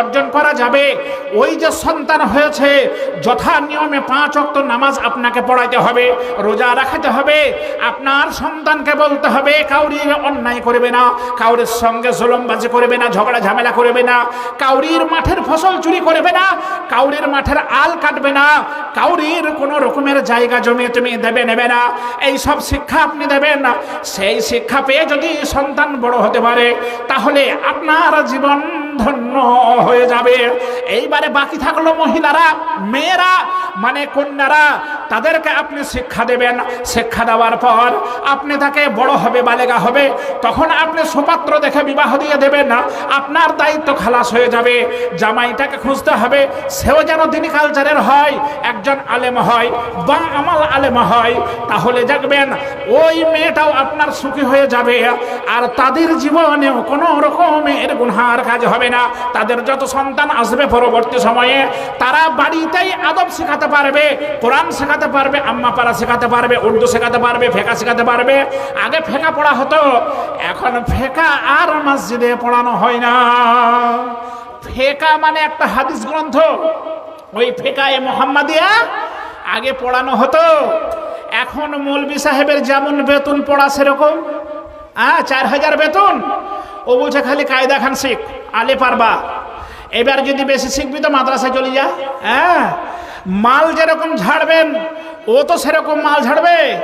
অর্জন করা যাবে। ওই যে সন্তান হয়েছে, যথা নিয়মে পাঁচ অক্ত নামাজ আপনাকে পড়াইতে হবে, রোজা রাখাতে হবে। আপনার সন্তানকে বলতে হবে কাউরির অন্যায় করবে না, কাউরির সঙ্গে জুলমবাজি করবে না, ঝগড়া ঝামেলা করবে না, কাউরির মাঠের ফসল চুরি করবে না, কাউরির মাঠের আল কাটবে না, কাউরির কোনো রকমের জায়গা জমি তুমি দেবে নেবে না, এই সব শিক্ষা আপনি দেবেন সেই শিক্ষা পেয়ে যদি সন্তান বড় হতে পারে, তাহলে আপনার জীবন ধন্য হয়ে যাবে। এইবারে বাকি থাকল মহিলারা মেয়েরা মানে কন্যারা তাদেরকে আপনি শিক্ষা দেবেন। শিক্ষা দেওয়ার পর আপনি তাকে বড় হবে, বালেগা হবে। তখন আপনি সুপাত্র দেখে বিবাহ দিয়ে দেবেন। না আপনার দায়িত্ব খালাস হয়ে যাবে। জামাইটাকে খুঁজতে হবে, সেও যেন দিনী কালচারের হয়, একজন আলেম হয়, বা আমাল আলেম হয়। তাহলে দেখবেন, ওই মেয়েটাও আপনার সুখী হয়ে যাবে। আর তাদের জীবনেও কোনো রকমের গুনহার কাজ হবে না। তাদের যত সন্তান আসবে পরবর্তী সময়ে, তারা বাড়িতেই আদব শেখাতে পারবে, কোরআন শেখাতে পারবে, আম্মা পাড়া শেখাতে পারবে, উর্দু শেখাতে পারবে, ফেঁকা শেখাতে পারবে। আগে ফেঁকা পড়া হতো, এখন ফেঁকা আর মসজিদে পড়ানো হয় না। ফেঁকা মানে একটা হাদিস গ্রন্থ, ওই ফেকায় মোহাম্মদিয়া আগে পড়ানো হতো। এখন মৌলবি সাহেবের যেমন বেতন পড়া সেরকম হ্যাঁ চার হাজার বেতন। ও বলছে, খালি কায়দা খান শিখ আলে পারবা এবার যদি বেশি শিখবি তো মাদ্রাসায় চলে যা হ্যাঁ। মাল যেরকম ঝাড়বেন, ও তো সেরকম মাল ঝাড়বে।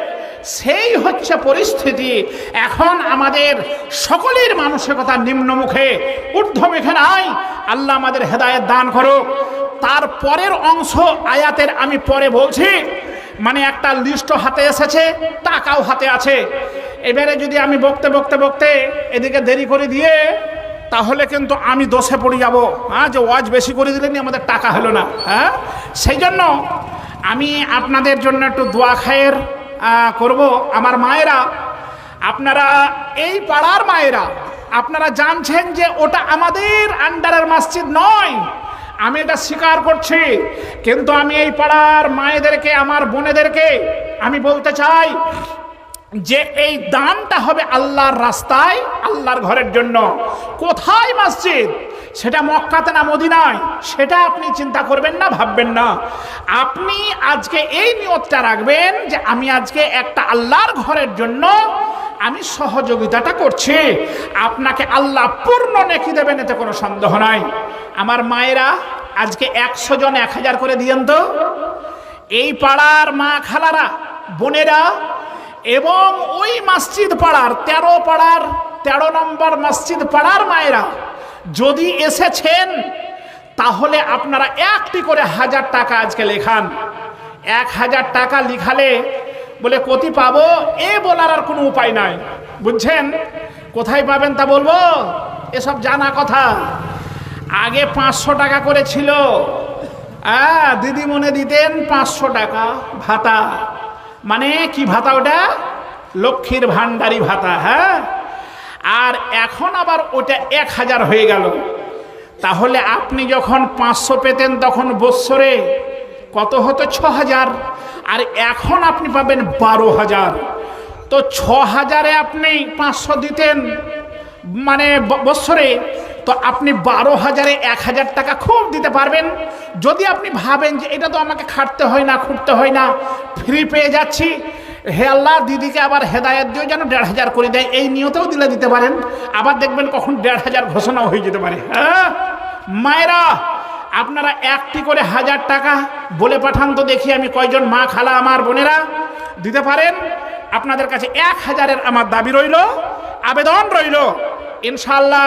সেই হচ্ছে পরিস্থিতি। এখন আমাদের সকলের মানসিকতা নিম্নমুখে ঊর্ধ্বমুখে নাই। আল্লাহ আমাদের হেদায়েত দান করুক। তার পরের অংশ আয়াতের আমি পরে বলছি। মানে একটা লিস্ট হাতে এসেছে, টাকাও হাতে আছে। এবারে যদি আমি বকতে বকতে বকতে এদিকে দেরি করে দিয়ে, তাহলে কিন্তু আমি দোষে পড়ে যাব। হ্যাঁ যে ওয়াজ বেশি করে দিলেনি, আমাদের টাকা হলো না। হ্যাঁ? সেই জন্য আমি আপনাদের জন্য একটু দোয়া খায়ের করব। আমার মায়েরা, আপনারা এই পাড়ার মায়েরা, আপনারা জানছেন যে ওটা আমাদের আন্ডারের মসজিদ নয়। আমি এটা স্বীকার করছি। কিন্তু আমি এই পাড়ার মায়েদেরকে, আমার বোনেদেরকে আমি বলতে চাই যে এই দানটা হবে আল্লাহর রাস্তায়, আল্লাহর ঘরের জন্য। কোথায় মসজিদ? সেটা মক্কাতে না মদিনায়? সেটা আপনি চিন্তা করবেন না, ভাববেন না। আপনি আজকে এই নিয়তটা রাখবেন যে আমি আজকে একটা আল্লাহর ঘরের জন্য আমি সহযোগিতাটা করছি। আপনাকে আল্লাহ পূর্ণ নেকি দেবেন, এতে কোনো সন্দেহ নাই। আমার মায়েরা, আজকে একশো জন এক হাজার করে দিয়েন তো। এই পাড়ার মা খালারা বোনেরা এবং ওই মসজিদ পাড়ার তেরো পাড়ার, তেরো নম্বর মসজিদ পাড়ার মায়েরা যদি এসেছেন, তাহলে আপনারা একটি করে হাজার টাকা আজকে লেখান। এক হাজার টাকা লিখালে বলে, কতি পাবো? এ বলার আর কোনো উপায় নাই। বুঝছেন? কোথায় পাবেন তা বলব? এসব জানা কথা। আগে পাঁচশো টাকা করে ছিল। হ্যাঁ দিদি মনে দিতেন পাঁচশো টাকা ভাতা। মানে কি ভাতা ওটা? লক্ষ্মীর ভাণ্ডারি ভাতা হ্যাঁ? আর এখন আবার ওটা এক হাজার হয়ে গেল। তাহলে আপনি যখন পাঁচশো পেতেন তখন বৎসরে কত হতো? ছ হাজার। আর এখন আপনি পাবেন বারো হাজার। তো ছ হাজারে আপনি পাঁচশো দিতেন মানে বৎসরে তো আপনি বারো হাজারে এক হাজার টাকা খুব দিতে পারবেন। যদি আপনি ভাবেন যে এটা তো আমাকে খাটতে হয় না খুঁটতে হয় না, ফ্রি পেয়ে যাচ্ছি, হে আল্লাহ, দিদিকে আবার হেদায়ত দিয়ে যেন দেড় হাজার করে দেয়। এই নিয়তেও দিলে দিতে পারেন। আবার দেখবেন কখন দেড় হাজার ঘোষণাও হয়ে যেতে পারে। হ্যাঁ? মায়েরা, আপনারা একটি করে হাজার টাকা বলে পাঠান তো দেখি আমি কয়জন মা খালা আমার বোনেরা। দিতে পারেন? আপনাদের কাছে এক হাজারের আমার দাবি রইল, আবেদন রইল। ইনশাল্লাহ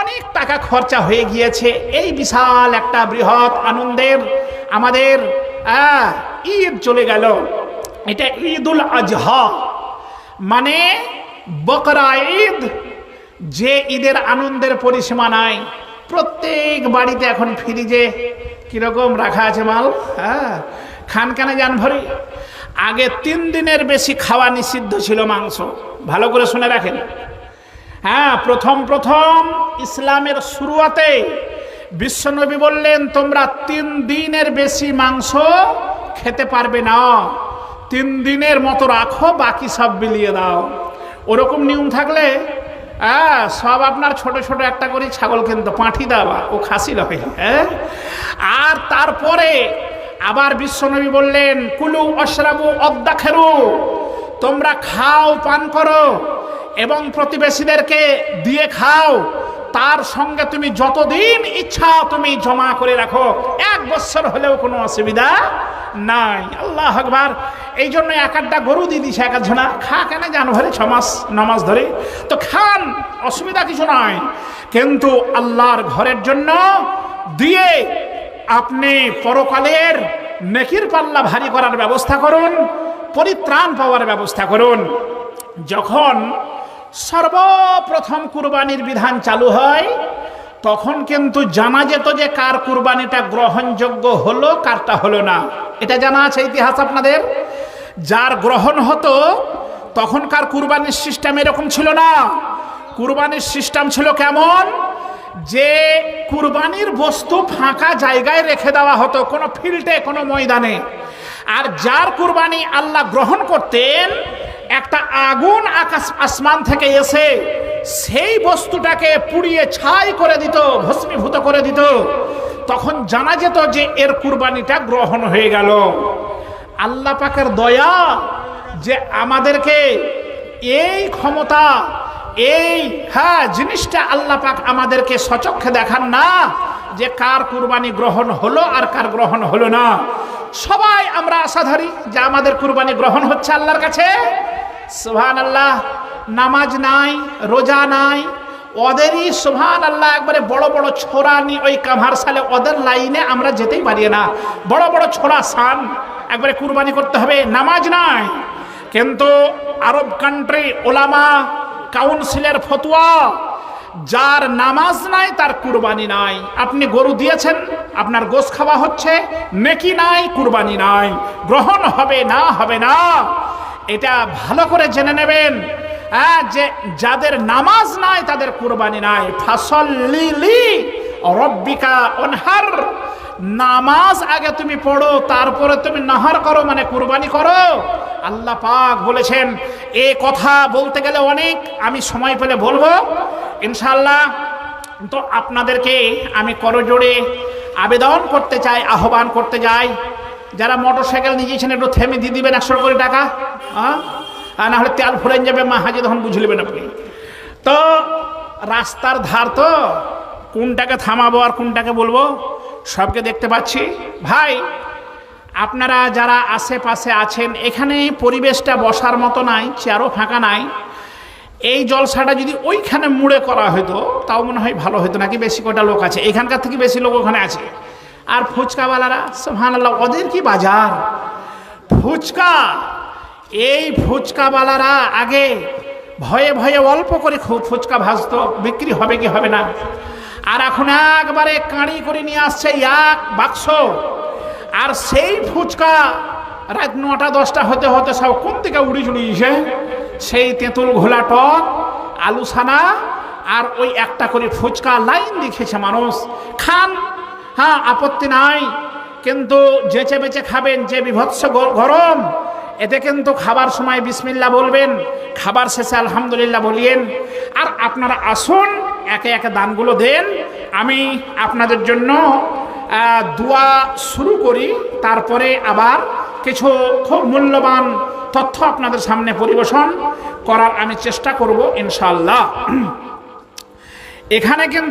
অনেক টাকা খরচা হয়ে গিয়েছে। এই বিশাল একটা বৃহৎ আনন্দের আমাদের ঈদ চলে গেল। এটা ঈদুল আজহা। মানে বকরা ঈদ, যে ঈদের আনন্দের পরিসীমা নাই। প্রত্যেক বাড়িতে এখন ফ্রিজে কীরকম রাখা আছে মাল? হ্যাঁ খান কানে যান ভরি। আগে তিন দিনের বেশি খাওয়া নিষিদ্ধ ছিল মাংস। ভালো করে শুনে রাখেন। হ্যাঁ প্রথম প্রথম ইসলামের শুরুয়াতে বিশ্বনবী বললেন, তোমরা তিন দিনের বেশি মাংস খেতে পারবে না। তিন দিনের মতো রাখো, বাকি সব বিলিয়ে দাও। ওরকম নিয়ম থাকলে হ্যাঁ সব আপনার ছোট ছোট একটা করে ছাগল কিন্তু, পাঁঠি দেওয়া, ও খাসি লহে হ্যাঁ? আর তারপরে আবার বিশ্বনবী বললেন, কুলু অশরাবু অদ্দাখেরু, তোমরা খাও, পান করো। এবং প্রতিবেশীদেরকে দিয়ে খাও। তার সঙ্গে তুমি যতদিন ইচ্ছা তুমি জমা করে রাখো। এক বছর হলেও কোনো অসুবিধা নাই। আল্লাহ আকবার। এই জন্য এক একটা গরু দিয়ে দিছে এক ঝোনা খা কেন জানো ধরে ছ মাস নমাস ধরে? তো খান, অসুবিধা কিছু নয় কিন্তু আল্লাহর ঘরের জন্য দিয়ে আপনি পরকালের নেকির পাল্লা ভারী করার ব্যবস্থা করুন, পরিত্রাণ পাওয়ার ব্যবস্থা করুন। যখন সর্বপ্রথম কুরবানির বিধান চালু হয়, তখন কিন্তু জানা যেত যে কার কুরবানিটা গ্রহণযোগ্য হলো, কারটা হলো না। এটা জানা আছে ইতিহাস আপনাদের? যার গ্রহণ হতো, তখনকার কুরবানির সিস্টেম এরকম ছিল না। কুরবানির সিস্টেম ছিল কেমন? যে কুরবানির বস্তু ফাঁকা জায়গায় রেখে দেওয়া হতো, কোনো ফিল্ডে, কোনো ময়দানে। আর যার কুরবানি আল্লাহ গ্রহণ করতেন একটা আগুন আকাশ আসমান থেকে এসে সেই বস্তুটাকে পুড়িয়ে ছাই করে দিত, ভস্মীভূত করে দিত। তখন জানা যেত যে এর কুরবানিটা গ্রহণ হয়ে গেল। আল্লাহ পাকের দয়া যে আমাদেরকে এই ক্ষমতা, এই হ্যাঁ জিনিসটা আল্লাহ পাক আমাদেরকে সচক্ষে দেখান না যে কার কুরবানি গ্রহণ হলো আর কার গ্রহণ হলো না। সবাই আমরা আশাধারী যে আমাদের কুরবানি গ্রহণ হচ্ছে আল্লাহর কাছে। সুহান আল্লাহ নামাজ নাই, রোজা নাই, ওদেরই সুহান আল্লাহ একবারে বড় বড় ছোড়া নি ওই কাভার সালে ওদের লাইনে আমরা যেতেই পারি না। বড় বড় ছোড়া সান, একবারে কুরবানি করতে হবে, নামাজ নাই। কিন্তু আরব কান্ট্রি ওলামা কাউন্সিলের ফতুয়া, যার নামাজ নাই, তার কুরবানি নাই। আপনি গরু দিয়েছেন, আপনার গোস খাওয়া হচ্ছে, নেকি নাই, কুরবানি নাই। গ্রহণ হবে না হবে না। এটা ভালো করে জেনে নেবেন। হ্যাঁ যে যাদের নামাজ নাই, তাদের কুরবানি নাই। ফাসল লিলি রব্বিকা অনহার নামাজ আগে তুমি পড়ো, তারপরে তুমি নাহার করো মানে কুরবানি করো। আল্লাহ পাক বলেছেন, এ কথা বলতে গেলে অনেক আমি সময় পেলে বলব। ইনশাল্লাহ তো আপনাদেরকে আমি করজোড়ে আবেদন করতে চাই, আহ্বান করতে যাই যারা মোটর সাইকেল নিয়ে নিয়েছেন একটু থেমে দিয়ে দিবেন একশো কোটি টাকা হ্যাঁ না হলে তেল ফুরেন যাবে, মা হাজি তখন বুঝলিবেন আপনি। তো রাস্তার ধার তো, কোনটাকে থামাবো আর কোনটাকে বলব, সবকে দেখতে পাচ্ছি। ভাই, আপনারা যারা আশেপাশে আছেন, এখানে পরিবেশটা বসার মতো নাই, চেয়ারও ফাঁকা নাই। এই জলসাটা যদি ওইখানে মুড়ে করা হতো তাও মনে হয় ভালো হতো নাকি বেশি কটা লোক আছে? এখানকার থেকে বেশি লোক ওখানে আছে। আর ফুচকাওয়ালারা সোহান আল্লাহ ওদের কি বাজার? ফুচকা, এই ফুচকাওয়ালারা আগে ভয়ে ভয়ে অল্প করে ফুচকা ভাজতো, বিক্রি হবে কি হবে না? আর এখন একবারে কাঁড়ি করে নিয়ে আসছে এক বাক্স। আর সেই ফুচকা রাত নটা, দশটা হতে হতে সব কোন থেকে উড়ি চুড়িয়েছে সেই তেঁতুল ঘোলা টক, আলু সানা আর ওই একটা করে ফুচকা লাইন লিখেছে মানুষ। খান হ্যাঁ আপত্তি নাই। কিন্তু যেচে বেঁচে খাবেন, যে বিভৎস গরম, এতে কিন্তু খাবার সময় বিসমিল্লা বলবেন, খাবার শেষে আলহামদুলিল্লাহ বলিয়েন। আর আপনারা আসুন, একে একে দানগুলো দেন। আমি আপনাদের জন্য দোয়া শুরু করি, তারপরে আবার কিছু খুব মূল্যবান তথ্য আপনাদের সামনে পরিবেশন করার আমি চেষ্টা করব ইনশাল্লাহ এখানে কিন্তু